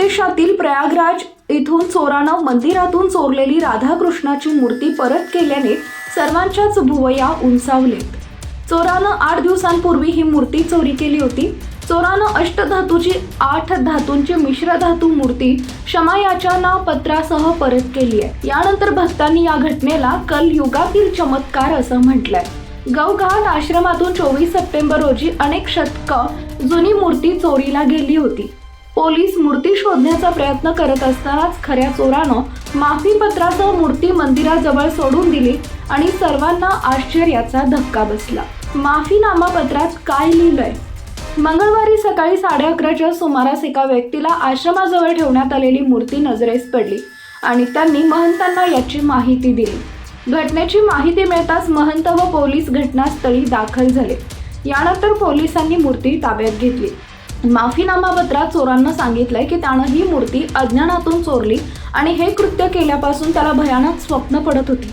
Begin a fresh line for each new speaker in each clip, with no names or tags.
प्रदेशातील प्रयागराज इथून चोरानं मंदिरातून चोरलेली राधाकृष्णाची मूर्ती परत केल्याने सर्वांच्याच भुवया उंचावलेत. चोरानं आठ दिवसांपूर्वी ही मूर्ती चोरी केली होती. चोरानं अष्टधातूची आठ धातूंची मिश्र धातू मूर्ती क्षमायाचना पत्रासह परत केली आहे. यानंतर भक्तांनी या घटनेला कल युगातील चमत्कार असं म्हटलंय. गवघाट आश्रमातून चोवीस सप्टेंबर रोजी अनेक शतकं जुनी मूर्ती चोरीला गेली होती. पोलीस मूर्ती शोधण्याचा प्रयत्न करत असतानाच खऱ्या चोरानं माफी पत्रासह मूर्ती मंदिराजवळ सोडून दिली आणि सर्वांना आश्चर्याचा धक्का बसला. माफीनामा पत्रात काय लिहिलंय? मंगळवारी सकाळी साडे अकराच्या सुमारास एका व्यक्तीला आश्रमाजवळ ठेवण्यात आलेली मूर्ती नजरेस पडली आणि त्यांनी महंतांना याची माहिती दिली. घटनेची माहिती मिळताच महंत व पोलीस घटनास्थळी दाखल झाले. यानंतर पोलिसांनी मूर्ती ताब्यात घेतली. माफीनामा पत्रात चोरांना सांगितलंय की त्यानं ही मूर्ती अज्ञानातून चोरली आणि हे कृत्य केल्यापासून त्याला भयानक स्वप्न पडत होती.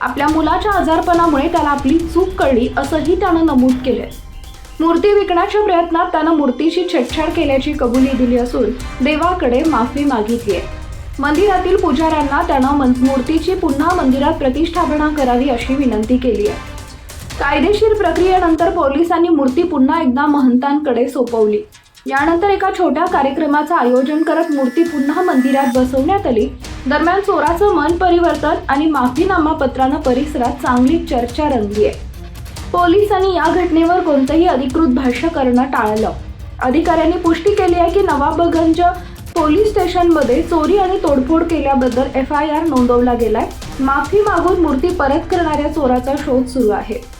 आपल्या मुलाच्या आजारपणामुळे त्याला आपली चूक कळली असंही त्यानं नमूद केलंय. मूर्ती विकण्याच्या प्रयत्नात त्यानं मूर्तीची छेडछाड केल्याची कबुली दिली असून देवाकडे माफी मागितली आहे. मंदिरातील पुजाऱ्यांना त्यानं मूर्तीची पुन्हा मंदिरात प्रतिष्ठापना करावी अशी विनंती केली आहे. कायदेशीर प्रक्रियेनंतर पोलिसांनी मूर्ती पुन्हा एकदा महंतांकडे सोपवली. यानंतर एका छोट्या कार्यक्रमाचं आयोजन करत मूर्ती पुन्हा मंदिरात बसवण्यात आली. दरम्यान चोराचं मन परिवर्तन आणि माफीनामा पत्रानं परिसरात चांगली चर्चा रंगली आहे. पोलिसांनी या घटनेवर कोणतंही अधिकृत भाष्य करणं टाळलं. अधिकाऱ्यांनी पुष्टी केली आहे की नवाबगंज पोलीस स्टेशनमध्ये चोरी आणि तोडफोड केल्याबद्दल एफ आय आर नोंदवला गेलाय. माफी मागून मूर्ती परत करणाऱ्या चोराचा शोध सुरू आहे.